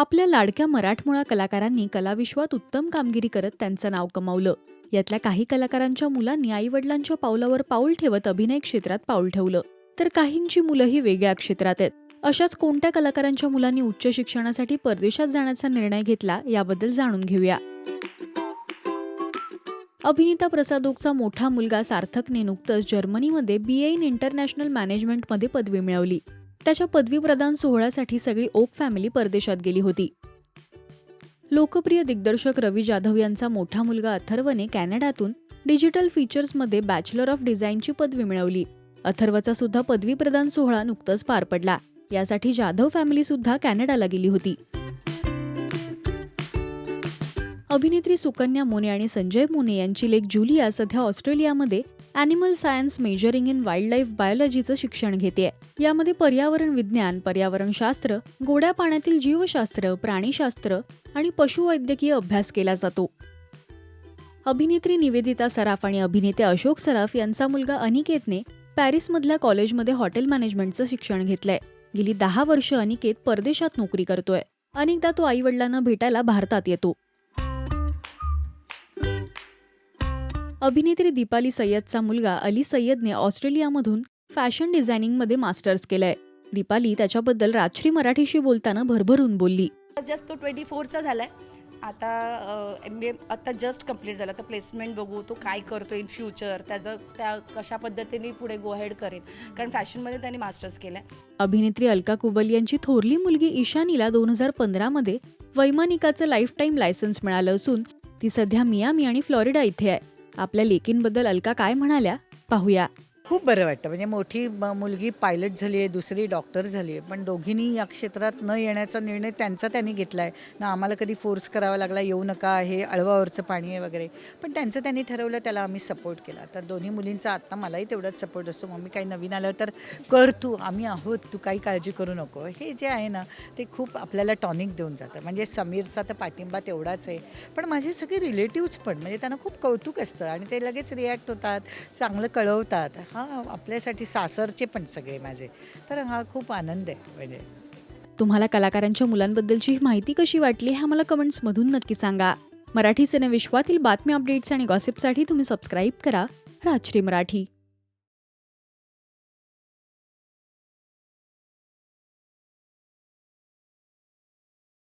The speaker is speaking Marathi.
आपल्या लाडक्या मराठमोळा कलाकारांनी कलाविश्वात उत्तम कामगिरी करत त्यांचं नाव कमावलं. यातल्या काही कलाकारांच्या मुलांनी आईवडिलांच्या पावलावर पाऊल ठेवत अभिनय क्षेत्रात पाऊल ठेवलं. तर काहींची मुलंही वेगळ्या क्षेत्रात आहेत. अशाच कोणत्या कलाकारांच्या मुलांनी उच्च शिक्षणासाठी परदेशात जाण्याचा निर्णय घेतला याबद्दल जाणून घेऊया. अभिनेता प्रसादोगचा मोठा मुलगा सार्थकने नुकतंच जर्मनीमध्ये बी ए इन इंटरनॅशनल मॅनेजमेंटमध्ये पदवी मिळवली. त्याच्या पदवी प्रदान सोहळ्यासाठी सगळी ओक फॅमिली परदेशात गेली होती. लोकप्रिय दिग्दर्शक रवी जाधव यांचा मोठा मुलगा अथर्वने कॅनडातून डिजिटल फीचर्समध्ये बॅचलर ऑफ डिझाईनची पदवी मिळवली. अथर्वचा सुद्धा पदवी प्रदान सोहळा नुकताच पार पडला. यासाठी जाधव फॅमिली सुद्धा कॅनडाला गेली होती. अभिनेत्री सुकन्या मोने आणि संजय मोने यांची लेख जुलिया सध्या ऑस्ट्रेलियामध्ये animal science majoring in wildlife बायोलॉजीचं शिक्षण घेते यामध्ये पर्यावरण विज्ञान पर्यावरणशास्त्र गोड्या पाण्यातील जीवशास्त्र प्राणीशास्त्र आणि पशुवैद्यकीय अभ्यास केला जातो. अभिनेत्री निवेदिता सराफ आणि अभिनेते अशोक सराफ यांचा मुलगा अनिकेतने पॅरिसमधल्या कॉलेजमध्ये हॉटेल मॅनेजमेंटचं शिक्षण घेतलंय. गेली दहा वर्ष अनिकेत परदेशात नोकरी करतोय. अनेकदा तो आई वडिलांना भेटायला भारतात येतो. अभिनेत्री दीपाली सय्यदचा मुलगा अली सय्यदने ऑस्ट्रेलियामधून फॅशन डिझायनिंगमध्ये मास्टर्स केलंय. दीपाली त्याच्याबद्दल राजश्री मराठीशी बोलताना भरभरून बोलली. जस्ट तो ट्वेंटी फोरचा झाला आहे आता एम बी ए आत्ता जस्ट कंप्लीट झाला. तर प्लेसमेंट बघू तो काय करतो इन फ्युचर त्याचं त्या कशा पद्धतीने पुढे गो हेड करेल. कारण फॅशनमध्ये त्यांनी मास्टर्स केलं आहे अभिनेत्री अलका कुबल यांची थोरली मुलगी ईशानीला दोन हजार पंधरामध्ये वैमानिकाचं लाईफ टाईम लायसन्स मिळालं असून ती सध्या मियामी आणि फ्लॉरिडा इथे आहे. आपल्या लेकींबद्दल अलका काय म्हणाल्या? पाहूया. खूप बरं वाटतं. म्हणजे मोठी मुलगी पायलट झाली आहे दुसरी डॉक्टर झाली आहे पण दोघींनी या क्षेत्रात न येण्याचा निर्णय त्यांचा त्यांनी घेतला आहे. ना आम्हाला कधी फोर्स करावा लागला येऊ नका हे अळवावरचं पाणी आहे वगैरे. पण त्यांचं त्यांनी ठरवलं त्याला आम्ही सपोर्ट केला. तर दोन्ही मुलींचा आत्ता मलाही तेवढाच सपोर्ट असतो. मम्मी काही नवीन आलं तर कर तू आम्ही आहोत तू काही काळजी करू नको. हे जे आहे ना ते खूप आपल्याला टॉनिक देऊन जातं. म्हणजे समीरचा तर पाठिंबा तेवढाच आहे. पण माझे सगळे रिलेटिव्ज पण म्हणजे त्यांना खूप कौतुक असतं आणि ते लगेच रिॲक्ट होतात चांगलं कळवतात. हा आपल्यासाठी सासरचे पण सगळे माझे. तर हा खूप आनंद आहे म्हणजे तुम्हाला कलाकारांच्या मुलांबद्दलची ही माहिती कशी वाटली हे आम्हाला कमेंट्समधून नक्की सांगा. मराठी सिनेविश्वातील बातमी अपडेट्स आणि गॉसिपसाठी तुम्ही सबस्क्राईब करा राजश्री मराठी.